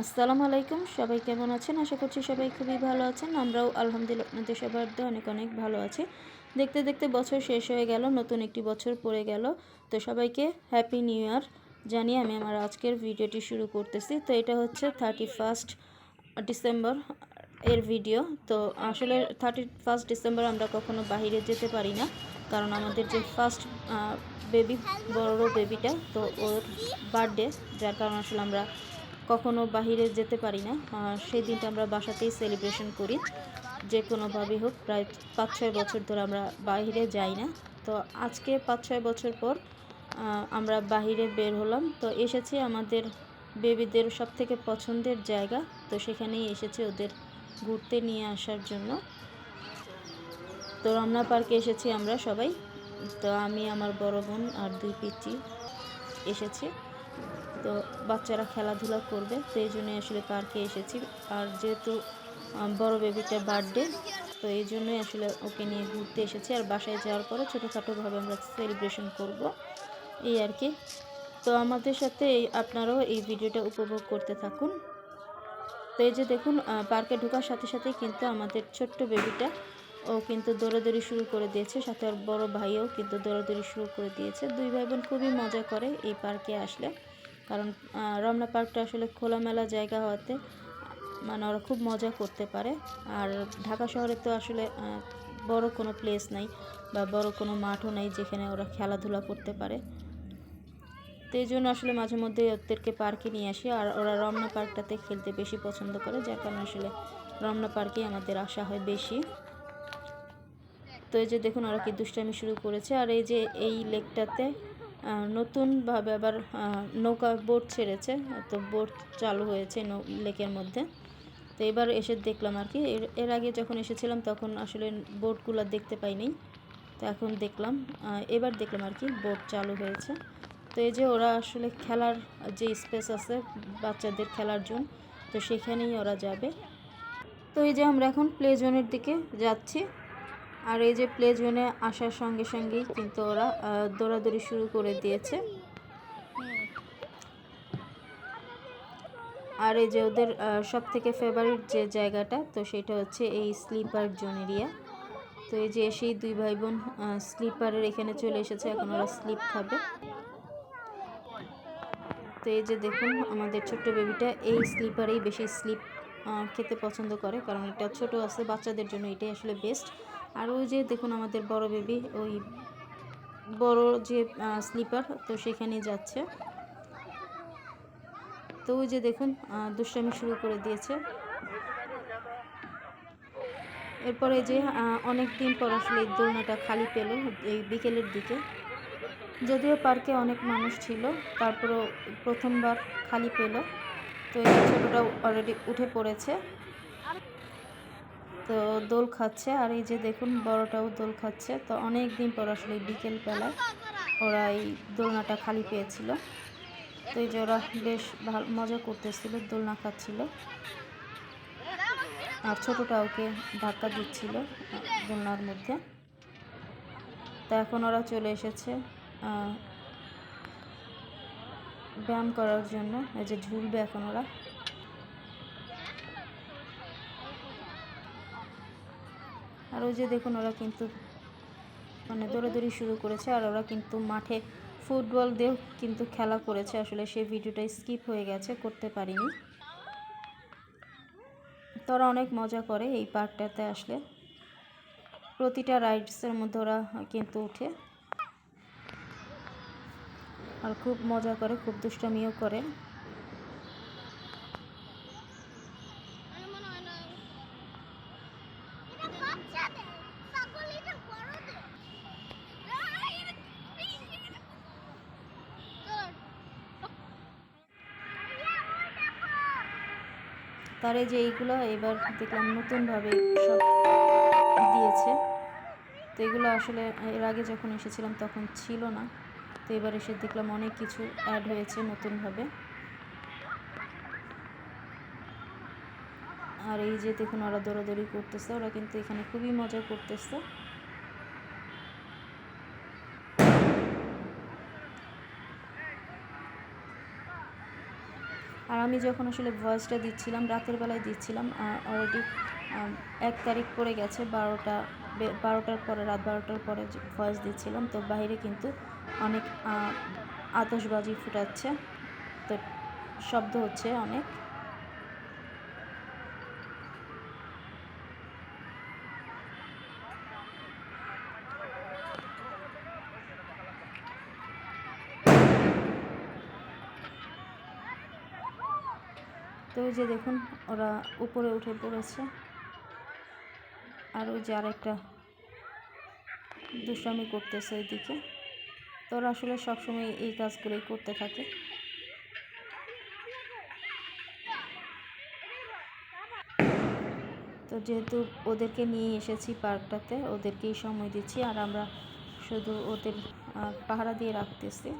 আসসালামু আলাইকুম। সবাই কেমন আছেন? আশা করছি সবাই খুবই ভালো আছেন। আমরাও আলহামদুলিল্লাহ আপনাদের সবার অনেক অনেক ভালো আছি। দেখতে দেখতে বছর শেষ হয়ে গেল, নতুন একটি বছর পড়ে গেল। তো সবাইকে হ্যাপি নিউ ইয়ার জানিয়ে আমি আমার আজকের ভিডিওটি শুরু করতেছি। তো এটা হচ্ছে থার্টি ফার্স্ট ডিসেম্বর এর ভিডিও। তো আসলে থার্টি ফার্স্ট ডিসেম্বর আমরা কখনো বাইরে যেতে পারি না, কারণ আমাদের যে ফার্স্ট বেবি বড় বেবিটা তো ওর বার্থডে যার কারণে আসলে আমরা কখনো বাহিরে যেতে পারি না। সেই দিনটা আমরা বাসাতেই সেলিব্রেশন করি। যে কোনোভাবেই হোক, প্রায় পাঁচ ছয় বছর ধরে আমরা বাইরে যাই না। তো আজকে পাঁচ ছয় বছর পর আমরা বাহিরে বের হলাম। তো এসেছি আমাদের বেবিদের সব থেকে পছন্দের জায়গা। তো সেখানেই এসেছি ওদের ঘুরতে নিয়ে আসার জন্য। তো রমনা পার্কে এসেছি আমরা সবাই। তো আমি, আমার বড় বোন আর দুই পিচি এসেছি। তো বাচ্চারা খেলাধুলা করবে, তো এই জন্যই আসলে পার্কে এসেছি। আর যেহেতু বড় বেবিটার বার্থডে তো এই জন্যই আসলে ওকে নিয়ে ঘুরতে এসেছি। আর বাসায় যাওয়ার পরে ছোটোখাটোভাবে আমরা সেলিব্রেশন করব, এই আর কি। তো আমাদের সাথে এই, আপনারাও এই ভিডিওটা উপভোগ করতে থাকুন। তো এই যে দেখুন পার্কে ঢোকার সাথে সাথে কিন্তু আমাদের ছোট্ট বেবিটা ও কিন্তু দৌড়াদৌড়ি শুরু করে দিয়েছে। সাথে ওর বড় ভাইও কিন্তু দৌড়াদৌড়ি শুরু করে দিয়েছে। দুই ভাই বোন খুবই মজা করে এই পার্কে আসলে। কারণ রমনা পার্কটা আসলে খোলামেলা জায়গা হওয়াতে মানে ওরা খুব মজা করতে পারে। আর ঢাকা শহরে তো আসলে বড় কোনো প্লেস নাই বা বড় কোনো মাঠও নাই যেখানে ওরা খেলাধুলা করতে পারে। তো এই জন্য আসলে মাঝে মধ্যে ওদেরকে পার্কে নিয়ে আসি। আর ওরা রমনা পার্কটাতে খেলতে বেশি পছন্দ করে, যার কারণে আসলে রমনা পার্কেই আমাদের আসা হয় বেশি। তো এই যে দেখুন ওরা কি দুষ্টামি শুরু করেছে। আর এই যে এই লেকটাতে নতুনভাবে আবার নৌকা বোট ছেড়েছে। তো বোট চালু হয়েছে লেকের মধ্যে। তো এবার এসে দেখলাম আর কি। এর আগে যখন এসেছিলাম তখন আসলে বোটগুলো দেখতে পাইনি। তো এখন দেখলাম এবার দেখলাম আর কি, বোট চালু হয়েছে। তো এই যে ওরা আসলে খেলার যে স্পেস আছে বাচ্চাদের খেলার জন্য তো সেখানেই ওরা যাবে। তো এই যে আমরা এখন প্লে জোনের দিকে যাচ্ছি। আর এই যে প্লে জোনে আসার সঙ্গে সঙ্গেই কিন্তু ওরা দৌড়াদৌড়ি শুরু করে দিয়েছে। আর এই যে ওদের সব থেকে ফেভারিট যে জায়গাটা, তো সেটা হচ্ছে এই স্লিপার জোন এরিয়া তো এই যে এসেই দুই ভাই বোন স্লিপারের এখানে চলে এসেছে, এখন ওরা স্লিপ খাবে। তো এই যে দেখুন, আমাদের ছোট্ট বেবিটা এই স্লিপারেই বেশি স্লিপ খেতে পছন্দ করে, কারণ এটা ছোট আছে, বাচ্চাদের জন্য এটাই আসলে বেস্ট আর ওই যে দেখুন আমাদের বড় বেবি, ওই বড় যে স্লিপার, তো সেখানেই যাচ্ছে। তো ওই যে দেখুন দুষ্টামি শুরু করে দিয়েছে। এরপরে যে অনেক দিন পর আসলে এই দোলনাটা খালি পেল এই বিকেলের দিকে। যদিও পার্কে অনেক মানুষ ছিল, তারপরেও প্রথমবার খালি পেল। তো এই ছোটোটাও অলরেডি উঠে পড়েছে। তো দোল খাচ্ছে আর এই যে দেখুন বড়টাও দোল খাচ্ছে। তো অনেক দিন পর আসলে এই বিকেল বেলায় ওরা এই দোলনাটা খালি পেয়েছিল। তো এই যে ওরা বেশ ভালো, মজা করতেছিল, দোলনা খাচ্ছিল। আর ছোটোটা ওকে ধাক্কা দিচ্ছিল, দোলনার মধ্যে। তো এখন ওরা চলে এসেছে ব্যায়াম করার জন্য। এই যে ঝুলবে এখন ওরা। আর ওই যে দেখুন, ওরা কিন্তু মানে দৌড়াদৌড়ি শুরু করেছে আর ওরা কিন্তু মাঠে ফুটবল দিয়েও কিন্তু খেলা করেছে। আসলে সেই ভিডিওটা স্কিপ হয়ে গেছে, করতে পারিনি। তো ওরা অনেক মজা করে এই পার্কটাতে আসলে। প্রতিটা রাইডসের মধ্যে ওরা কিন্তু উঠে আর খুব মজা করে, খুব দুষ্টামিও করে। তার এই যে এইগুলো এবার দেখলাম নতুনভাবে সব দিয়েছে। তো এগুলো আসলে এর আগে যখন এসেছিলাম তখন ছিল না। তো এবার এসে দেখলাম অনেক কিছু অ্যাড হয়েছে নতুনভাবে। আর এই যে দেখুন ওরা দৌড়াদৌড়ি করতেছে, ওরা কিন্তু এখানে খুবই মজা করতেছে। আমি যখন আসলে ভয়েসটা দিচ্ছিলাম, রাতের বেলায় দিচ্ছিলাম অলরেডি এক তারিখ পড়ে গেছে, বারোটা বারোটার পরে, রাত বারোটার পরে ভয়েস দিচ্ছিলাম, তো বাইরে কিন্তু অনেক আতসবাজি ফুটাচ্ছে, তো শব্দ হচ্ছে অনেক। তো ওই যে দেখুন, ওরা উপরে উঠে পড়েছে। আর ওই যে আরেকটা দুষ্টামি করতেছে ওইদিকে তো ওরা আসলে সবসময় এই কাজগুলোই করতে থাকে। তো যেহেতু ওদেরকে নিয়ে এসেছি পার্কটাতে, ওদেরকেই সময় দিচ্ছি। আর আমরা শুধু ওদের পাহারা দিয়ে রাখতেছি।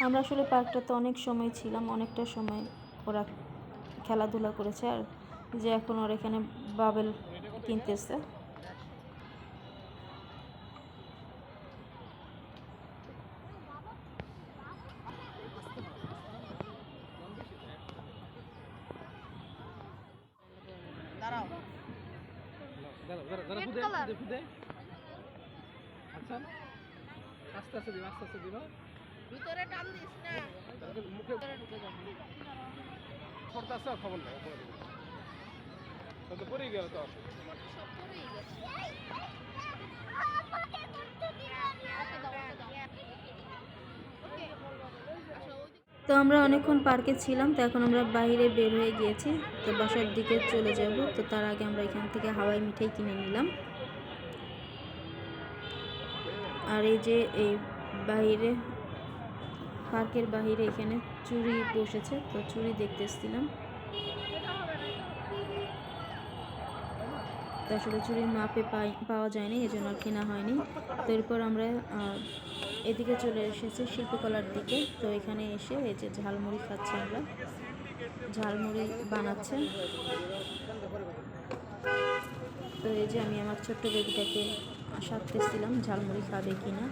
আমরা আসলে পার্কটাতে অনেক সময় ছিলাম অনেকটা সময় ওরা খেলাধুলা করেছে আর যে এখন ওরা এখানে বাবেল কিনতেছে। আচ্ছা আস্তে আস্তে দিবা আস্তে আস্তে দিবা ভিতরে টান দিস না। মুখে ঢুকে যাবে আর খবর নেই তো পড়েই গেল তো। সব পড়েই গেছে। তো আমরা অনেকক্ষণ পার্কে ছিলাম তো এখন আমরা বাইরে বের হয়ে গিয়েছি। তো বাসার দিকে চলে যাব। তো তার আগে আমরা এখান থেকে হাওয়াই মিঠাই কিনে নিলাম। আর এই যে এই বাইরে পার্কের বাইরে এখানে চুড়ি বসেছে, তো চুড়ি দেখতে এসেছিলাম। আসলে চুড়ির মাপে পাই, পাওয়া যায়নি এই জন্য কেনা হয়নি। তো এরপর আমরা এদিকে চলে এসেছি শিল্পকলার দিকে। তো এখানে এসে এই যে ঝালমুড়ি খাচ্ছি আমরা। ঝালমুড়ি বানাচ্ছে। তো এই যে আমি আমার ছোট্ট বেবিটাকে সাথতেছিলাম ঝালমুড়ি খাবে কিনা।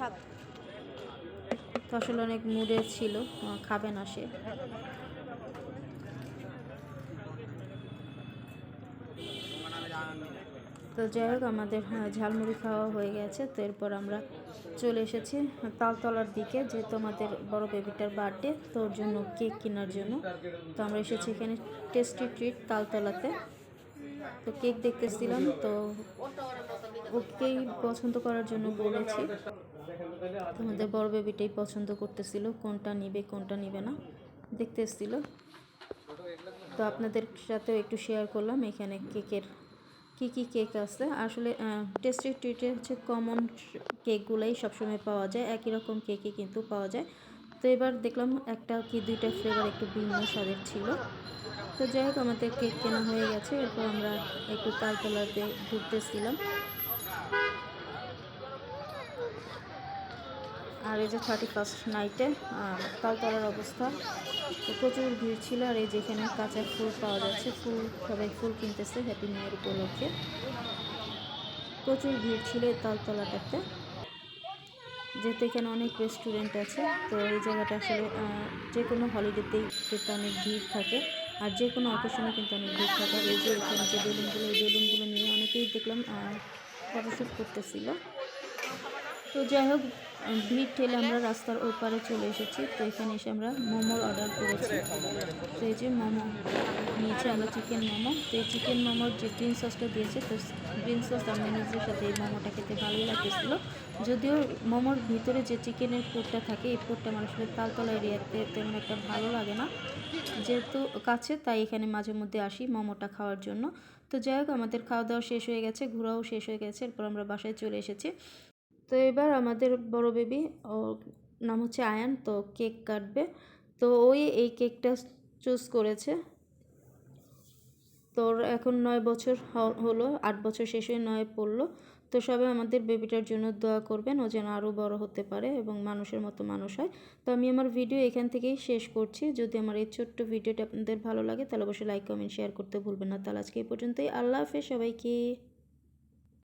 থাক। তো অনেক মুডে ছিল খাবে না সে। তো যাই হোক আমাদের হ্যাঁ, ঝালমুড়ি খাওয়া হয়ে গেছে। তো এরপর আমরা চলে এসেছি তালতলার দিকে যেহেতু আমাদের বড় বেবিটার বার্থডে তো ওর জন্য কেক কেনার জন্য। তো আমরা এসেছি এখানে টেস্টি ট্রিট তালতলাতে। তো কেক দেখতেছিলাম তো ওকেই পছন্দ করার জন্য বলেছি। তো আমাদের বড় বেবিটাই পছন্দ করতেছিল, কোনটা নিবে কোনটা নিবে না, দেখতে এসেছিল। তো আপনাদের সাথেও একটু শেয়ার করলাম এখানে কেকের, কি কি কেক আছে। আসলে টেস্টি ট্রিটে হচ্ছে কমন কেকগুলাই সবসময় পাওয়া যায়, একই রকম কেকই কিন্তু পাওয়া যায়। তো এবার দেখলাম একটা কি দুইটা ফ্লেভার একটু ভিন্ন স্বাদের ছিল। তো যাই হোক, আমাদের কেক কেনা হয়ে গেছে, এরপর আমরা একটু তালতলাতে ঘুরতেছিলাম। আর এই যে থার্টি ফার্স্ট নাইটে তালতলার অবস্থা। প্রচুর ভিড় ছিল, আর এই যেখানে কাঁচা ফুল পাওয়া যাচ্ছে, ফুল, সবাই ফুল কিনতেছে হ্যাপি নিউ ইয়ার উপলক্ষে। প্রচুর ভিড় ছিল এই তালতলাটাতে যেহেতু এখানে অনেক রেস্টুরেন্ট আছে, তো এই জায়গাটা আসলে যে কোনো হলিডেতেই কিন্তু অনেক ভিড় থাকে, আর যে কোনো অকেশনে কিন্তু অনেক ভিড় থাকে। আর এই যে এখানে যে বেলুনগুলো, এই বেলুনগুলো নিয়ে অনেকেই দেখলাম ফটোশ্যুট করতেছিল। তো যাই হোক ভিড় ঠেলে আমরা রাস্তার ওপারে চলে এসেছি। তো এখানে এসে আমরা মোমোর অর্ডার করেছি। তো এই যে মোমো, নিয়েছি আমরা চিকেন মোমো। তো এই চিকেন মোমোর যে গ্রিন সসটা দিয়েছে, তো গ্রিন সস আর মেনুজের সাথে এই মোমোটা খেতে ভালোই লাগতেছিলো। যদিও মোমোর ভিতরে যে চিকেনের পুরটা থাকে, এই পুরটা আমার আসলে তালতলা এরিয়াতে তেমন একটা ভালো লাগে না। যেহেতু কাছে, তাই এখানে মাঝে মধ্যে আসি মোমোটা খাওয়ার জন্য। তো যাই হোক, আমাদের খাওয়া দাওয়া শেষ হয়ে গেছে, ঘোরাও শেষ হয়ে গেছে। এরপর আমরা বাসায় চলে এসেছি। তো এবার আমাদের বড় বেবি ওর নাম হচ্ছে আয়ান, তো কেক কাটবে। তো ওই, এই কেকটা চুজ করেছে। তোর এখন নয় বছর হলো, আট বছর শেষ হয়ে নয় পড়ল। তো সবাই আমাদের বেবিটার জন্য দোয়া করবেন, ও যেন আরও বড় হতে পারে এবং মানুষের মতো মানুষ হয়। তো আমি আমার ভিডিও এখান থেকেই শেষ করছি। যদি আমার এই ছোট্ট ভিডিওটা আপনাদের ভালো লাগে, তাহলে অবশ্যই লাইক কমেন্ট শেয়ার করতে ভুলবেন না। তাহলে আজকে এই পর্যন্তই। আল্লাহ হাফেজ সবাইকে।